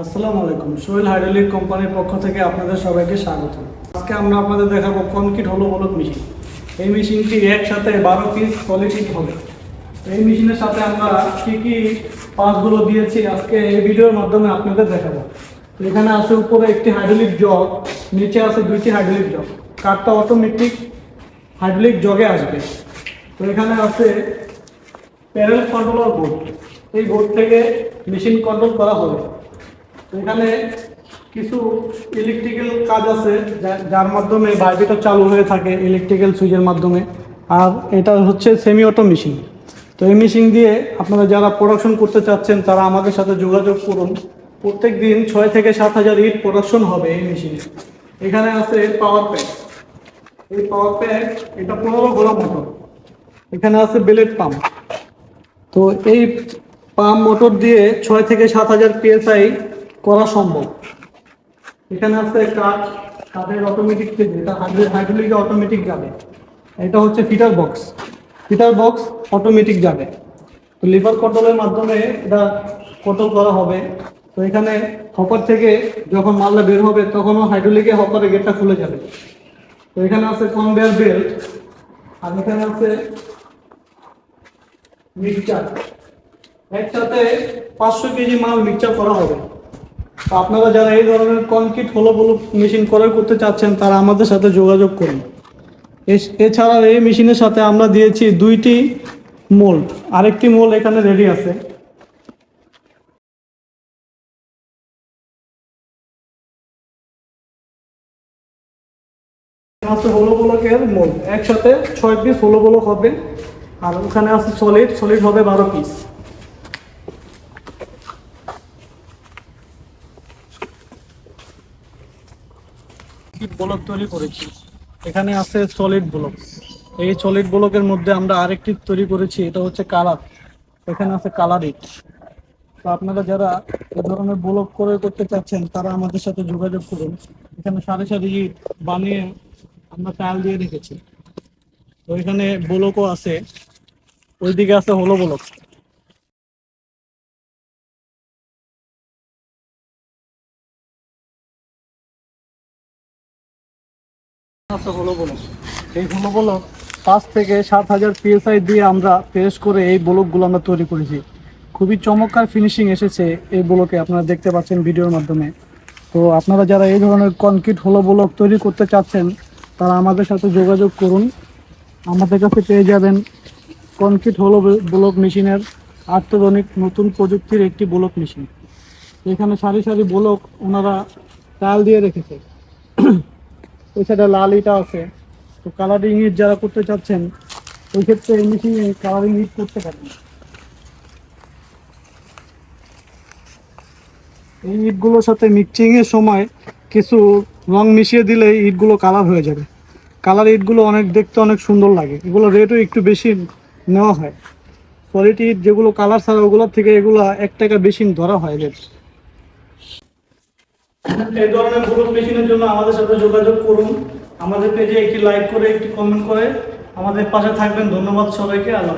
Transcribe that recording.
আসসালামু আলাইকুম। সোহেল হাইড্রোলিক কোম্পানির পক্ষ থেকে আপনাদের সবাইকে স্বাগত। আজকে আমরা আপনাদের দেখাবো কনক্রিট হলো বলক মেশিন। এই মেশিনটি একসাথে বারো পিস কোয়ালিটি হবে। এই মেশিনের সাথে আমরা কী কী পাসগুলো দিয়েছি আজকে এই ভিডিওর মাধ্যমে আপনাদের দেখাবো। এখানে আছে উপরে একটি হাইড্রোলিক জগ, নিচে আছে দুইটি হাইড্রোলিক জগ। কাঠটা অটোমেটিক হাইড্রোলিক জগে আসবে। তো এখানে আছে প্যারেল কন্ট্রোলার বোর্ড এই বোর্ড থেকে মেশিন কন্ট্রোল করা হবে। এখানে কিছু ইলেকট্রিক্যাল কাজ আছে যার মাধ্যমে বাইকটা চালু হয়ে থাকে ইলেকট্রিক্যাল সুইচের মাধ্যমে। আর এটা হচ্ছে সেমি অটো মেশিন তো এই মেশিন দিয়ে আপনারা যারা প্রোডাকশন করতে চাচ্ছেন, তারা আমাদের সাথে যোগাযোগ করুন। প্রত্যেক দিন ছয় থেকে সাত হাজার ইট প্রোডাকশন হবে এই মেশিনে এখানে আছে পাওয়ার প্যাক এই পাওয়ার প্যাক এটা পনেরো ঘোড়া মোটর এখানে আছে বেলেট পাম্প তো এই পাম্প মোটর দিয়ে ছয় থেকে সাত হাজার পিএসআই করা সম্ভব। এখানে আছে কাঠ কাঠের অটোমেটিক এটা হাইড্রোলিকে অটোমেটিক যাবে, এটা হচ্ছে fitter box. Fitter box automatic যাবে। তো লিভার কন্ট্রোলের মাধ্যমে এটা কন্ট্রোল করা হবে। তো এখানে হপার থেকে যখন মালটা বের হবে, তখনও হাইড্রোলিকে হপারের গেটটা খুলে যাবে। তো এখানে আছে কনভেয়ার বেল্ট আর এখানে আছে মিক্সচার একসাথে পাঁচশো কেজি মাল মিক্সচার করা হবে। আপনারা যারা এই ধরনের কনক্রিট হলো বলো মেশিন ক্রয় করতে চাচ্ছেন, তারা আমাদের সাথে যোগাযোগ করুন। এছাড়াও এই মেশিনের সাথে আমরা দিয়েছি দুইটি মোল্ড আরেকটি মোল্ড এখানে রেডি আছে। আছে হলো ব্লকের মোল্ড একসাথে ছয় পিস হলো ব্লক হবে। আর ওখানে আছে সলিড সলিড হবে বারো পিস ব্লক তৈরি করেছি? এখানে আছে সলিড ব্লক এই সলিড ব্লকের মধ্যে আমরা আরেকটি তৈরি করেছি, এটা হচ্ছে কালার এখানে আছে কালার ইট তো আপনারা যারা এ ধরনের ব্লক করে করতে চাচ্ছেন, তারা আমাদের সাথে যোগাযোগ করুন। এখানে সারি সারি ইট বানিয়ে আমরা টাইল দিয়ে রেখেছি। তো এখানে ব্লকও আছে। ওইদিকে আছে হলো ব্লক হলো ব্লক এই হলো ব্লক পাঁচ থেকে সাত হাজার পিএসআই দিয়ে আমরা প্রেস করে এই ব্লকগুলো আমরা তৈরি করেছি। খুবই চমৎকার ফিনিশিং এসেছে এই ব্লকে, আপনারা দেখতে পাচ্ছেন ভিডিওর মাধ্যমে। তো আপনারা যারা এই ধরনের কনক্রিট হলো ব্লক তৈরি করতে চাচ্ছেন, তারা আমাদের সাথে যোগাযোগ করুন। আমাদের কাছে পেয়ে যাবেন কনক্রিট হলো ব্লক মেশিনের আত্মধনিক নতুন প্রযুক্তির একটি ব্লক মেশিন। এখানে সারি সারি ব্লক ওনারা টাইল দিয়ে রেখেছে। ওই সাইডে লাল ইটা আছে। তো কালারিং ইট যারা করতে চাচ্ছেন, ওই ক্ষেত্রে এই মেশিনে কালারিং ইট করতে পারেন। এই ইটগুলোর সাথে মিক্সিংয়ের সময় কিছু রং মিশিয়ে দিলে ইটগুলো কালার হয়ে যাবে। কালার ইটগুলো অনেক দেখতে অনেক সুন্দর লাগে। এগুলো রেটও একটু বেশি নেওয়া হয়। কোয়ালিটি যেগুলো কালার ছাড়া, ওগুলোর থেকে এগুলো এক টাকা বেশি ধরা হয় রেট এই ধরনের ব্লক মেশিনের জন্য আমাদের সাথে যোগাযোগ করুন। আমাদের পেজে একটি লাইক করে, একটি কমেন্ট করে। আমাদের পাশে থাকবেন। ধন্যবাদ সবাইকে। আল্লাহ।